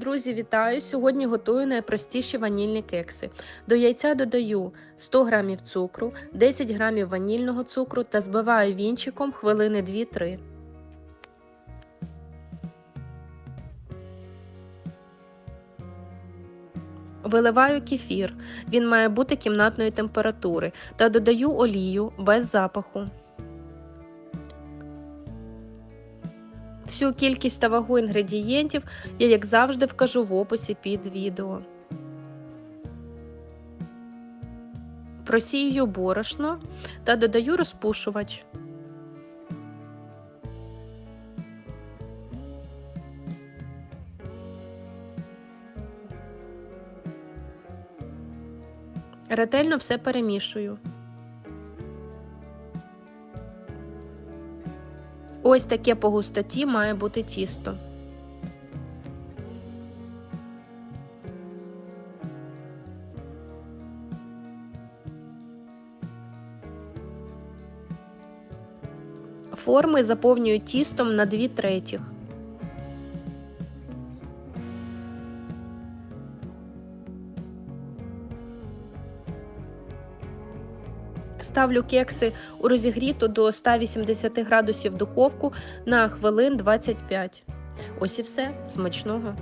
Друзі, вітаю! Сьогодні готую найпростіші ванільні кекси. До яйця додаю 100 г цукру, 10 г ванільного цукру та збиваю вінчиком хвилини 2-3. Виливаю кефір, він має бути кімнатної температури, та додаю олію без запаху. Всю кількість та вагу інгредієнтів я, як завжди, вкажу в описі під відео. Просію борошно та додаю розпушувач. Ретельно все перемішую. Ось таке по густоті має бути тісто. Форми заповнюю тістом на 2 третіх. Ставлю кекси у розігріту до 180 градусів духовку на хвилин 25. Ось і все. Смачного!